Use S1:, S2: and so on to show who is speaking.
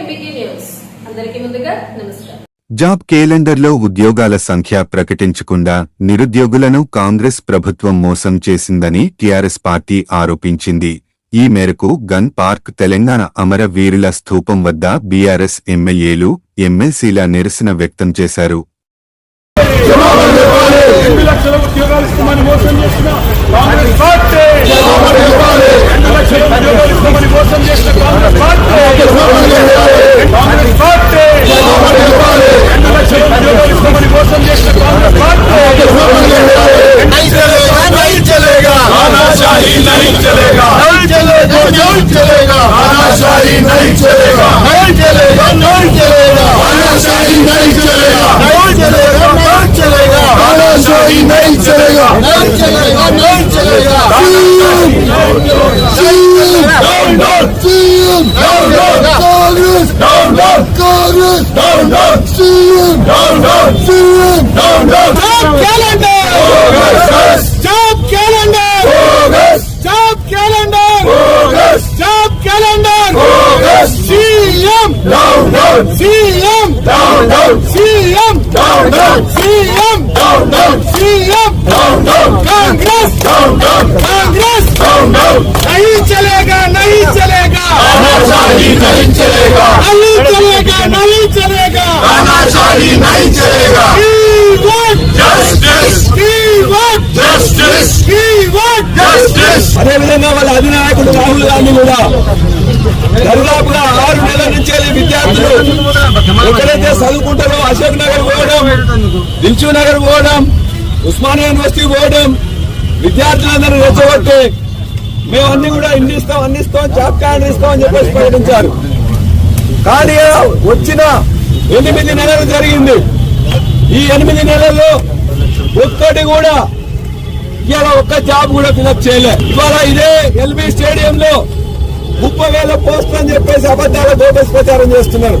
S1: అందరికీ ముందుగా నమస్కారం.
S2: జాబ్ కేలెండర్లో ఉద్యోగాల సంఖ్య ప్రకటించకుండా నిరుద్యోగులను కాంగ్రెస్ ప్రభుత్వం మోసం చేసిందని టీఆర్ఎస్ పార్టీ ఆరోపించింది. ఈ మేరకు గన్ పార్క్ తెలంగాణ అమరవీరుల స్థూపం వద్ద బీఆర్ఎస్ ఎమ్మెల్యేలు ఎమ్మెల్సీల నిరసన వ్యక్తం చేశారు.
S3: ఎనిమిది లక్షల ఉద్యోగాలు ఇస్తామని మోసం
S4: चलेगा नहीं चलेगा तानाशाही नहीं चलेगा नहीं चलेगा नहीं चलेगा तानाशाही नहीं चलेगा नहीं चलेगा नहीं चलेगा down down CM down down Congress down down Congress down down CM down down CM down down calendar bogus job calendar bogus job calendar bogus job calendar bogus CM down down CM down down CM down down CM down down CM down down Congress down down Congress down down नहीं चलेगा नहीं चलेगा तानाशाही नहीं चलेगा नहीं चलेगा नहीं चलेगा तानाशाही नहीं चलेगा జస్టిస్ జస్టిస్ జస్టిస్
S3: అదేవిధంగా వాళ్ళ అధినాయకుడు రాహుల్ గాంధీ కూడా దాదాపుగా ఆరు నెలల నుంచి అశోక్ నగర్ పోవడం దిల్చూ నగర్ పోవడం ఉస్మానియా యూనివర్సిటీ పోవడం విద్యార్థులందరూ రెచ్చగొట్టి మేము అన్ని కూడా ఇన్ని ఇస్తాం అన్ని ఇస్తాం జాబ్ కార్డు ఇస్తాం అని చెప్పేసి ప్రకటించారు. కానీ వచ్చిన ఎనిమిది నెలలు జరిగింది. ఈ ఎనిమిది నెలల్లో ఒక్కటి కూడా ఇవాళ ఒక్క జాబ్ కూడా ఫిలప్ చేయలే. ఇవాళ ఇదే ఎల్బీ స్టేడియంలో ముప్పై వేల పోస్టులు అని చెప్పేసి అబద్ధాల దోపేసి ప్రచారం చేస్తున్నారు.